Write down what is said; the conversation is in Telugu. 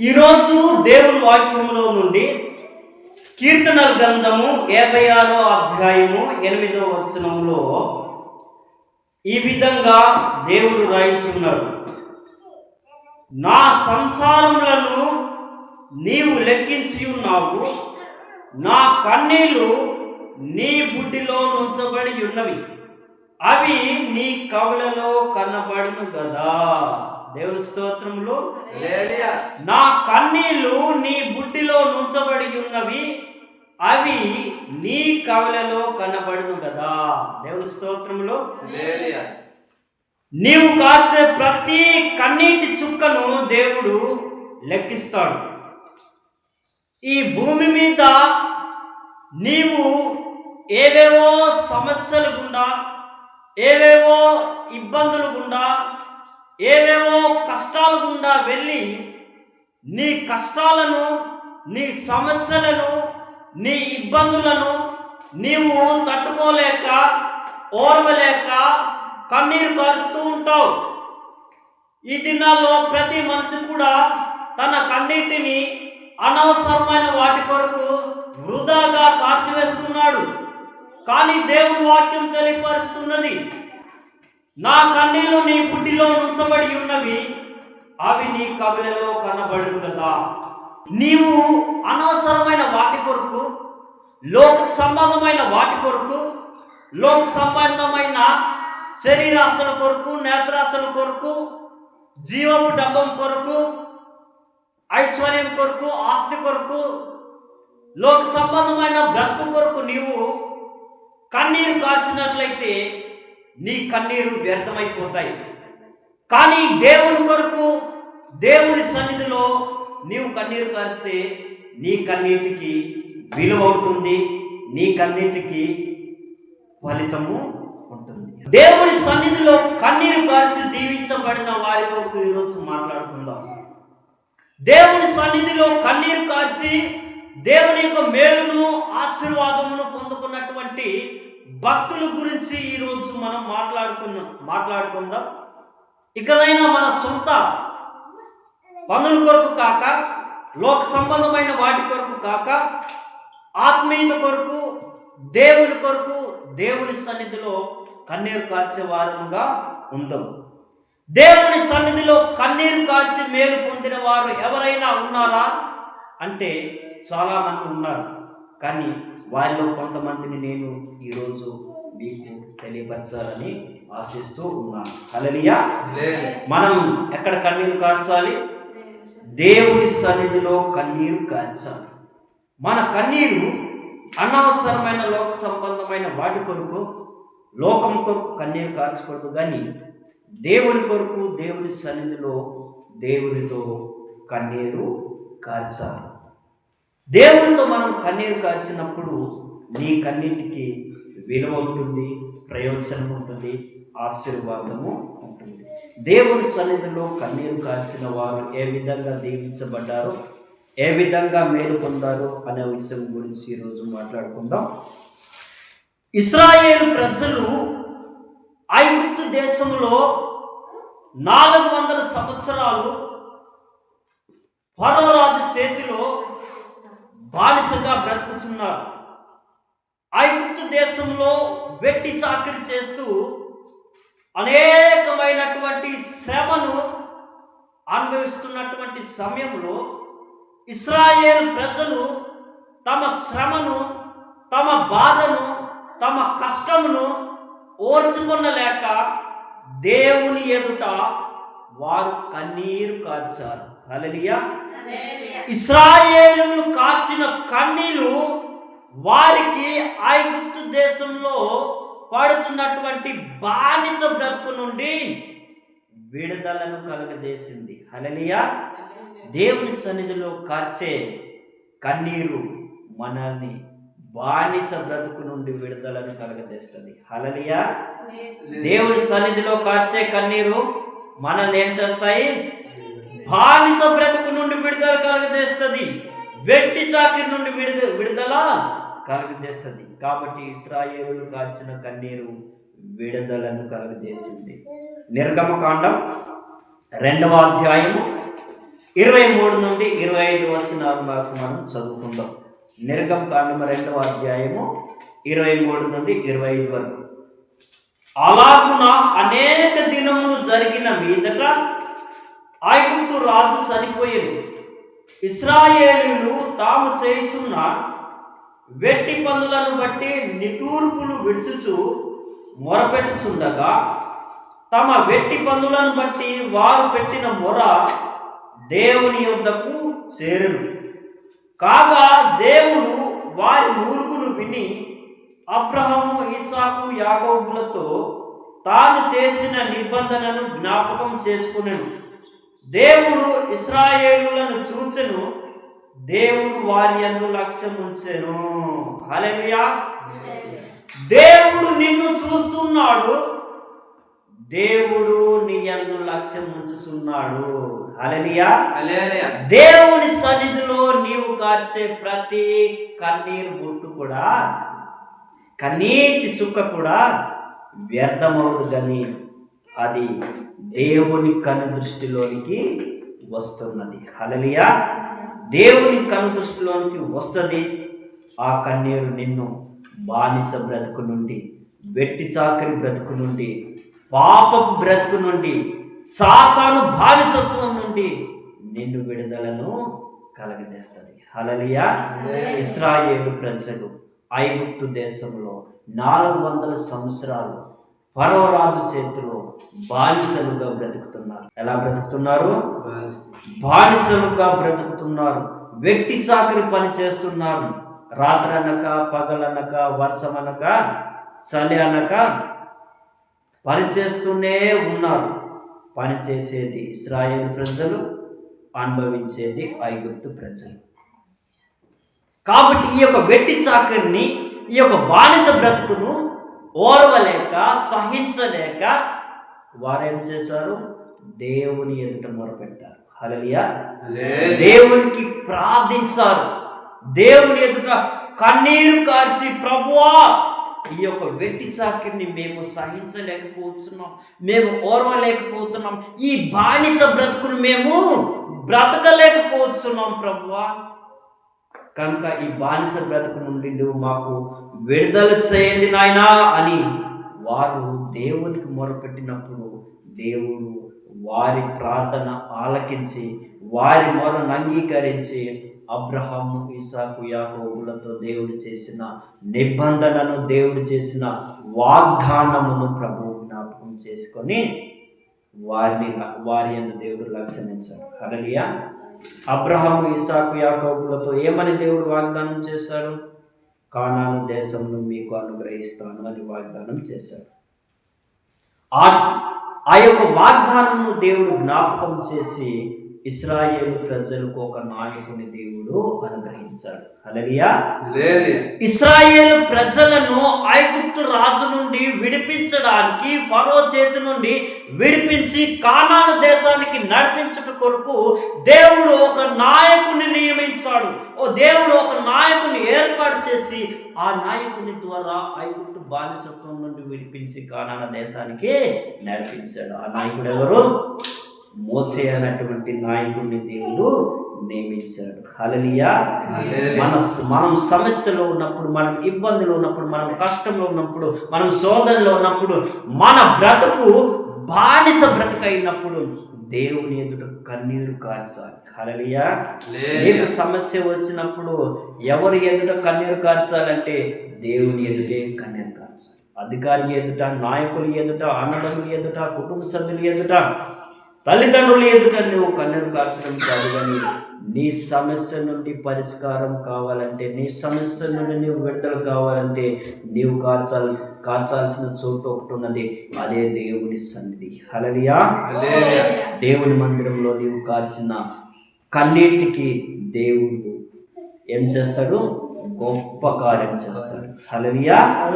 ఈరోజు దేవుని వాక్యంలో నుండి కీర్తనల గ్రంథము యాభై ఆరో అధ్యాయము ఎనిమిదో వచనంలో ఈ విధంగా దేవుడు రాయించున్నాడు. నా సంసారములను నీవు లెక్కించి ఉన్నావు నా కన్నీళ్ళు నీ బుడ్డిలో నుంచబడి ఉన్నవి. అవి నీ కవులలో కనబడును కదా దేవుని స్తోత్రములు. నా కన్నీళ్ళు నీ బుడ్డిలో నుంచబడి ఉన్నవి అవి నీ కవులలో కనబడును కదా దేవుని స్తోత్రములు. నీవు కాచే ప్రతి కన్నీటి చుక్కను దేవుడు లెక్కిస్తాడు. ఈ భూమి మీద నీవు ఏవేవో సమస్యలు గుండా ఏవేవో ఇబ్బందులు గుండా ఏవేవో కష్టాలు గుండా వెళ్ళి నీ కష్టాలను నీ సమస్యలను నీ ఇబ్బందులను నీవు తట్టుకోలేక ఓర్వలేక కన్నీరు కారుస్తూ ఉంటావు. ఈ దినాల్లో ప్రతి మనిషి కూడా తన కన్నీటిని అనవసరమైన వాటి కొరకు వృధాగా కార్చివేస్తున్నాడు. కానీ దేవుని వాక్యం తెలియపరుస్తున్నది. నా కన్నీళ్ళు నీ పుట్టిలో ఉంచబడి ఉన్నవి. అవి నీ కవిలలో కనబడును కదా. నీవు అనవసరమైన వాటి కొరకు లోక సంబంధమైన వాటి కొరకు లోక సంబంధమైన శరీరాశల కొరకు నేత్రాశల కొరకు జీవము డబ్బం కొరకు ఐశ్వర్యం కొరకు ఆస్తి కొరకు లోక సంబంధమైన బ్రతుకు కొరకు నీవు కన్నీరు కార్చినట్లయితే నీ కన్నీరు వ్యర్థమైపోతాయి. కానీ దేవుని కొరకు దేవుని సన్నిధిలో నీవు కన్నీరు కారిస్తే నీ కన్నీటికి విలువ ఉంటుంది నీ కన్నీటికి ఫలితము ఉంటుంది. దేవుని సన్నిధిలో కన్నీరు కార్చి దీవించబడిన వారి కొరకు ఈరోజు మాట్లాడుకుందాం. దేవుని సన్నిధిలో కన్నీరు కార్చి దేవుని యొక్క మేలును ఆశీర్వాదమును పొందుకున్నటువంటి భక్తుల గురించి ఈరోజు మనం మాట్లాడుకున్నాం. మాట్లాడుకుందాం. ఇకనైనా మన సొంత పనుల కొరకు కాక లోక సంబంధమైన వాటి కొరకు కాక ఆత్మీయత కొరకు దేవుని కొరకు దేవుని సన్నిధిలో కన్నీరు కార్చే వారముగా ఉందాం. దేవుని సన్నిధిలో కన్నీరు కార్చి మేలు పొందిన వారు ఎవరైనా ఉన్నారా? అంటే చాలామంది ఉన్నారు. కానీ వారిలో కొంతమందిని నేను ఈరోజు మీకు తెలియపరచాలని ఆశిస్తూ ఉన్నాను హల్లెలూయా. మనం ఎక్కడ కన్నీరు కార్చాలి దేవుని సన్నిధిలో కన్నీరు కార్చాలి మన కన్నీరు అనవసరమైన లోక సంబంధమైన వాటి కొరకు లోకం కొరకు కన్నీరు కార్చకూడదు కానీ దేవుని కొరకు దేవుని సన్నిధిలో దేవునితో కన్నీరు కార్చాలి దేవునితో కన్నీరు కార్చినప్పుడు నీ కన్నీటికి విలువ ఉంటుంది ప్రయోజనం ఉంటుంది ఆశీర్వాదము ఉంటుంది. దేవుని సన్నిధిలో కన్నీరు కార్చిన వారు ఏ విధంగా దీవించబడ్డారో ఏ విధంగా మేలు పొందారో అనే విషయం గురించి ఈరోజు మాట్లాడుకుందాం. ఇస్రాయేల్ ప్రజలు ఐగుప్తు దేశంలో నాలుగు వందల సంవత్సరాలు ఫరోరాజు చేతిలో బానిసగా బ్రతుకుతున్నారు ఐగుప్తు దేశంలో వెట్టి చాకరి చేస్తూ అనేకమైనటువంటి శ్రమను అనుభవిస్తున్నటువంటి సమయంలో ఇస్రాయేల్ ప్రజలు తమ శ్రమను తమ బాధను తమ కష్టమును ఓర్చుకొనలేక దేవుని ఎదుట వారు కన్నీరు కార్చారు. హల్లెలూయా. ఇస్రాయేలు కార్చిన కన్నీలు వారికి ఐగుప్తు దేశంలో పడుతున్నటువంటి బానిస బ్రతుకు నుండి విడుదలను కలుగజేసింది. హలలియా దేవుని సన్నిధిలో కార్చే కన్నీరు మనల్ని బానిస బ్రతుకు నుండి విడుదలను కలుగజేస్తుంది. హలలియా దేవుని సన్నిధిలో కార్చే కన్నీరు మనల్ని ఏం చేస్తాయి? బానిస బ్రతుకు నుండి విడుదల కలుగజేస్తుంది. వెట్టి చాకిరి నుండి విడుదల విడుదల కలుగజేస్తుంది. కాబట్టి ఇస్రాయేలు కాల్చిన కన్నీరు విడుదలను కలుగజేసింది. నిర్గమకాండం రెండవ అధ్యాయము ఇరవై మూడు నుండి ఇరవై ఐదు వచ్చిన వరకు మనం చదువుకుందాం. నిర్గం కాండము రెండవ అధ్యాయము ఇరవై మూడు నుండి ఇరవై ఐదు వరకు. అలాగున అనేక దినములు జరిగిన మీదట ఐగుప్తు రాజు చనిపోయేది. ఇస్రాయేలీలు తాము చేయుచున్న వెట్టి పనులను బట్టి నిటూర్పులు విడుచుచు మొరపెట్టుచుండగా తమ వెట్టి పనులను బట్టి వారు పెట్టిన మొర దేవుని యొద్దకు చేరును. కాగా దేవుడు వారి మూర్ఖును విని అబ్రహము ఇసాకు యాకోబులతో తాను చేసిన నిబంధనను జ్ఞాపకం చేసుకునేను. దేవుడు ఇస్రాయేలులను చూచెను దేవుడు వారి యందు లక్ష్యం ఉంచెను. హల్లెలూయా. దేవుడు నిన్ను చూస్తున్నాడు దేవుడు నీ యందు లక్ష్యం ఉంచుతున్నాడు హల్లెలూయా. దేవుని సన్నిధిలో నీవు కార్చే ప్రతి కన్నీరు బొట్టు కూడా కన్నీటి చుక్క కూడా వ్యర్థమవుదు కానీ అది దేవుని కను దృష్టిలోనికి వస్తున్నది. హలలియా దేవుని కను దృష్టిలోనికి వస్తుంది. ఆ కన్నీరు నిన్ను బానిస బ్రతుకు నుండి వెట్టి చాకరి బ్రతుకు నుండి పాపపు బ్రతుకు నుండి సాతాను బానిసత్వం నుండి నిన్ను విడుదలను కలగజేస్తుంది. హలలియా ఇస్రాయేలు ప్రజలు ఐగుప్తు దేశంలో నాలుగు వందల సంవత్సరాలు పర్వరాజు చేతిలో బానిసలుగా బ్రతుకుతున్నారు. ఎలా బ్రతుకుతున్నారు? బానిసలుగా బ్రతుకుతున్నారు. వెట్టి చాకరి పని చేస్తున్నారు. రాత్రనక పగలనక వర్షం అనక చలి అనక పని చేస్తూనే ఉన్నారు. పని చేసేది ఇస్రాయేల్ ప్రజలు అనుభవించేది ఐగుప్తు ప్రజలు. కాబట్టి ఈ యొక్క వెట్టి చాకరిని ఈ యొక్క బానిస బ్రతుకును ఓర్వలేక సహించలేక వారేం చేశారు? దేవుని ఎదుట మొరపెట్టారు. హల్లెలూయా. దేవునికి ప్రార్థించారు. దేవుని ఎదుట కన్నీరు కార్చి ప్రభువా ఈ యొక్క వెట్టి చాకిరిని మేము సహించలేకపోతున్నాం మేము ఓర్వలేకపోతున్నాం. ఈ బానిస బ్రతుకును మేము బ్రతకలేకపోతున్నాం ప్రభువా. కనుక ఈ బానిస బ్రతుకు నుండి నువ్వు మాకు విడుదల చేయండి నాయనా అని వారు దేవునికి మొరపెట్టినప్పుడు దేవుడు వారి ప్రార్థన ఆలకించి వారి మొరను అంగీకరించి అబ్రహాము ఇసాకు యాకోబులతో దేవుడు చేసిన నిబంధనను దేవుడు చేసిన వాగ్దానమును ప్రభు జ్ఞాపకం చేసుకొని వారిని వారి అందు దేవుడు లక్ష్యమించాడు. హరలియా అబ్రహాము ఇసాకు యాకోబులతో ఏమని దేవుడు వాగ్దానం చేశాడు? కానాను దేశంను మీకు అనుగ్రహిస్తాను అని వాగ్దానం చేశాడు. ఆ ఆ యొక్క వాగ్దానము దేవుడు జ్ఞాపకం చేసి ఇస్రాయేలు ప్రజలకు ఒక నాయకుని దేవుడు అనుగ్రహించాడు. హల్లెలూయా. ఇస్రాయేలు ప్రజలను ఐగుప్తు రాజు నుండి విడిపించడానికి ఫరో చేతి నుండి విడిపించి కానాను దేశానికి నడిపించుట కొరకు దేవుడు ఒక నాయకుని నియమించాడు. ఓ దేవుడు ఒక నాయకుని ఏర్పాటు చేసి ఆ నాయకుని ద్వారా ఐగుప్తు బానిసత్వం నుండి విడిపించి కానాన దేశానికి నడిపించాడు. ఆ నాయకుడు ఎవరు? మోసే అన్నటువంటి నాయకుడిని దేవుడు నియమించాడు. హల్లెలూయా. మన మనం సమస్యలో ఉన్నప్పుడు మనం ఇబ్బందులు ఉన్నప్పుడు మనం కష్టంలో ఉన్నప్పుడు మనం శోధనలో ఉన్నప్పుడు మన బ్రతుకు బానిస బ్రతుకు అయినప్పుడు దేవుని ఎదుట కన్నీరు కార్చాలి. హల్లెలూయా. నీకు సమస్య వచ్చినప్పుడు ఎవరి ఎదుట కన్నీరు కార్చాలంటే దేవుని ఎదుటే కన్నీరు కార్చాలి. అధికారి ఎదుట నాయకుల ఎదుట అన్నదమ్ముల ఎదుట కుటుంబ సభ్యుల ఎదుట తల్లిదండ్రుల ఎదుట నువ్వు కన్నీరు కార్చడం కాదు కానీ నీ సమస్య నుండి పరిష్కారం కావాలంటే నీ సమస్య నుండి నీవు విడుదల కావాలంటే నీవు కార్చాలి కార్చాల్సిన చోటు ఒకటి ఉన్నది. అదే దేవుని సన్నిధి. హలలియా. దేవుని మందిరంలో నీవు కార్చిన కన్నీటికి దేవుడు ఏం చేస్తాడు? గొప్ప కార్యం చేస్తాడు. హలలియా